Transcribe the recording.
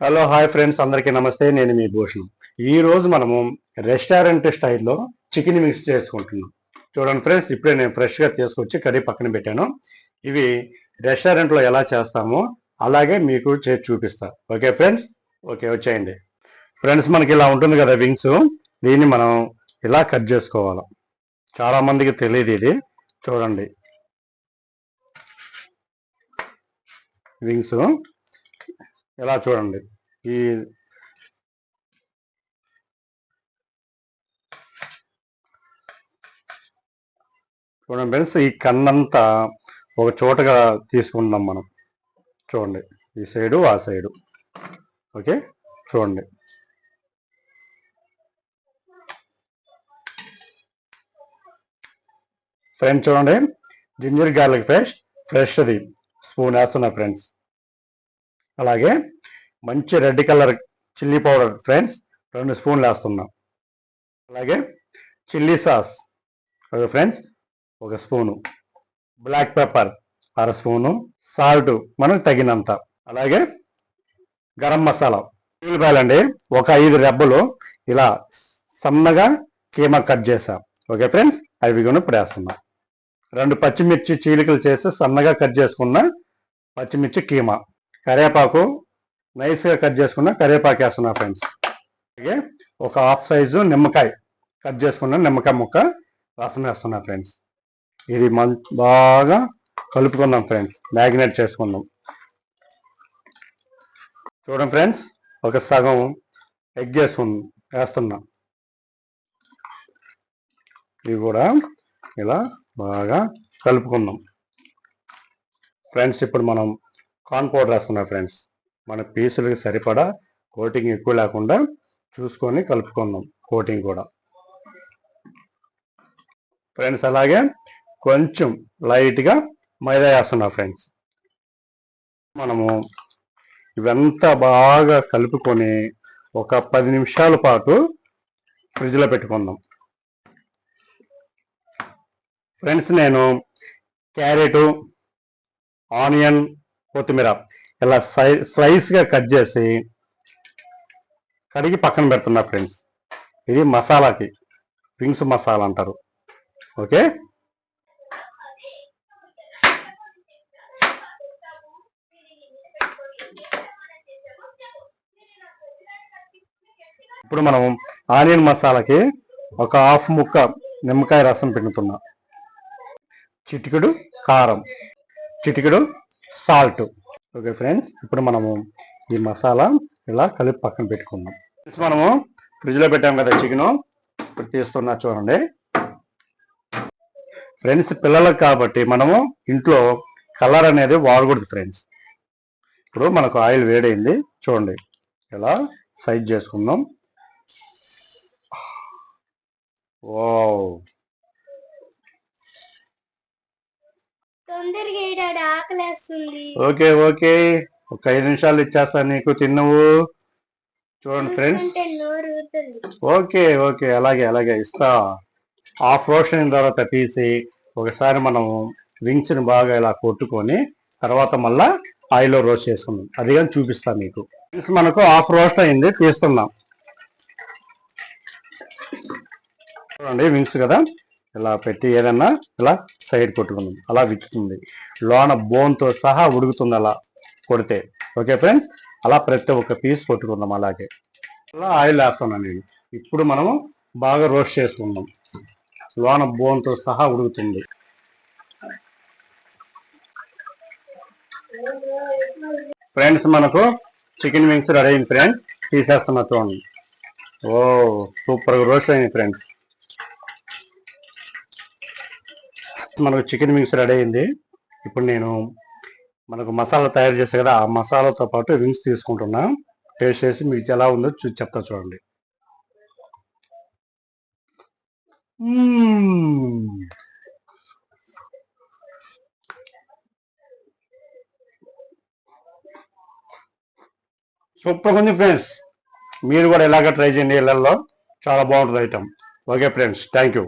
Hello hi friends అందరికీ నమస్తే. నేను మీ భూషణ్. ఈరోజు మనము రెస్టారెంట్ స్టైల్లో చికెన్ మిక్స్ చేసుకుంటున్నాం. చూడండి ఫ్రెండ్స్ ఇప్పుడే నేను ఫ్రెష్గా తీసుకొచ్చి కర్రీ పక్కన పెట్టాను. ఇవి రెస్టారెంట్లో ఎలా చేస్తామో అలాగే మీకు చేసి చూపిస్తా. Okay friends? ఓకే వచ్చేయండి. ఫ్రెండ్స్ మనకి ఇలా ఉంటుంది కదా వింగ్స్. దీన్ని మనం ఇలా కట్ చేసుకోవాలి. చాలా మందికి తెలియదు ఇది. చూడండి. వింగ్స్. ఇలా చూడండి. ఈ చూడండి ఫ్రెండ్స్ ఈ కన్నంతా ఒక చోటగా తీసుకుందాం మనం. చూడండి ఈ సైడు ఆ సైడు. ఓకే చూడండి. ఫ్రెండ్స్ చూడండి జింజర్ గార్లిక్ పేస్ట్ ఫ్రెష్ అది స్పూన్ వేస్తున్నా ఫ్రెండ్స్. అలాగే మంచి red colour chilli powder friends రెండు స్పూన్లు వేస్తున్నాం. అలాగే చిల్లీ సాస్ ఓకే ఫ్రెండ్స్ ఒక స్పూను. బ్లాక్ పెప్పర్ అర స్పూను. సాల్ట్ మనకు తగినంత. అలాగే గరం మసాలా. ఉల్లిపాయలండి ఒక ఐదు రెబ్బలు ఇలా సన్నగా కీమా కట్ చేసాం ఓకే ఫ్రెండ్స్ అవి కూడా ఇప్పుడు వేస్తున్నాం. రెండు పచ్చిమిర్చి చీలికలు చేసి సన్నగా కట్ చేసుకున్న పచ్చిమిర్చి కీమా. కరివేపాకు నైస్గా కట్ చేసుకున్న కరివేపాకు వేస్తున్నా ఫ్రెండ్స్ అలాగే ఒక హాఫ్ సైజు నిమ్మకాయ కట్ చేసుకున్న నిమ్మకాయ ముక్క రసం వేస్తున్నా ఫ్రెండ్స్ ఇది మం బాగా కలుపుకుందాం ఫ్రెండ్స్ మ్యాగ్నేట్ చేసుకుందాం. చూడండి ఫ్రెండ్స్ ఒక సగం ఎగ్ వేసుకుందాం వేస్తున్నా. ఇవి కూడా ఇలా బాగా కలుపుకుందాం. ఫ్రెండ్స్ ఇప్పుడు మనం కార్న్ పౌడర్ వేస్తున్నాం ఫ్రెండ్స్ మన పీసులకి సరిపడా కోటింగ్ ఎక్కువ లేకుండా చూసుకొని కలుపుకుందాం కోటింగ్ కూడా. ఫ్రెండ్స్ అలాగే కొంచెం లైట్గా మైదా వేస్తున్నా ఫ్రెండ్స్ మనము ఇవంతా బాగా కలుపుకొని ఒక పది నిమిషాల పాటు ఫ్రిడ్జ్లో పెట్టుకుందాం. ఫ్రెండ్స్ నేను క్యారెటు ఆనియన్ కొత్తిమీర ఇలా స్లై స్లైస్గా కట్ చేసి కడిగి పక్కన పెడుతున్నా ఫ్రెండ్స్ ఇది మసాలాకి వింగ్స్ మసాలా అంటారు. ఓకే? ఇప్పుడు మనం ఆనియన్ మసాలాకి ఒక హాఫ్ ముక్క నిమ్మకాయ రసం పిండుతున్నా. చిటికెడు కారం. చిటికెడు సాల్ట్. ఓకే ఫ్రెండ్స్ ఇప్పుడు మనము ఈ మసాలా ఇలా కలిపి పక్కన పెట్టుకుందాం. ఫ్రెండ్స్ మనము ఫ్రిడ్జ్లో పెట్టాం కదా చికెను ఇప్పుడు తీస్తున్నా చూడండి. ఫ్రెండ్స్ పిల్లలకు కాబట్టి మనము ఇంట్లో కలర్ అనేది వాడకూడదు ఫ్రెండ్స్. ఇప్పుడు మనకు ఆయిల్ వేడైంది చూడండి. ఇలా సైజ్ చేసుకుందాం. ఓ ఓకే ఓకే. ఒక ఐదు నిమిషాలు ఇచ్చేస్తాను నీకు తిన్నవు. చూడండి ఫ్రెండ్స్. Okay okay. అలాగే అలాగే ఇస్తా. రోస్ట్ అయిన తర్వాత తీసి ఒకసారి మనం వింగ్స్ని బాగా ఇలా కొట్టుకొని తర్వాత మళ్ళా ఆయిల్లో రోస్ట్ చేసుకుందాం. అది కానీ చూపిస్తా మీకు. మనకు హాఫ్ రోస్ట్ అయింది తీస్తున్నాం. చూడండి వింగ్స్ కదా. ఇలా పెట్టి ఏదన్నా ఇలా సైడ్ కొట్టుకుందాం అలా విచ్చుతుంది. లోన బోన్తో సహా ఉడుకుతుంది అలా కొడితే. ఓకే ఫ్రెండ్స్ అలా ప్రతి ఒక్క పీస్ కొట్టుకుందాం అలాగే. అలా ఆయిల్ వేస్తున్నాను నేను ఇప్పుడు మనము బాగా రోస్ట్ చేసుకుందాం. లోన బోన్తో సహా ఉడుకుతుంది. ఫ్రెండ్స్ మనకు చికెన్ వింగ్స్ రెడీ అయింది ఫ్రెండ్స్ తీసేస్తున్నా చూడండి. ఓ సూపర్గా రోస్ట్ అయింది ఫ్రెండ్స్ మనకు చికెన్ వింగ్స్ రెడీ అయింది. ఇప్పుడు నేను మనకు మసాలా తయారు చేసే కదా ఆ మసాలాతో పాటు వింగ్స్ తీసుకుంటున్నా. టేస్ట్ చేసి మీకు ఎలా ఉందో చూసి చెప్తా చూడండి. సూపర్ ఉంది ఫ్రెండ్స్. మీరు కూడా ఇలాగ ట్రై చేయండి ఇళ్ళలో చాలా బాగుంటుంది item. Okay friends. Thank you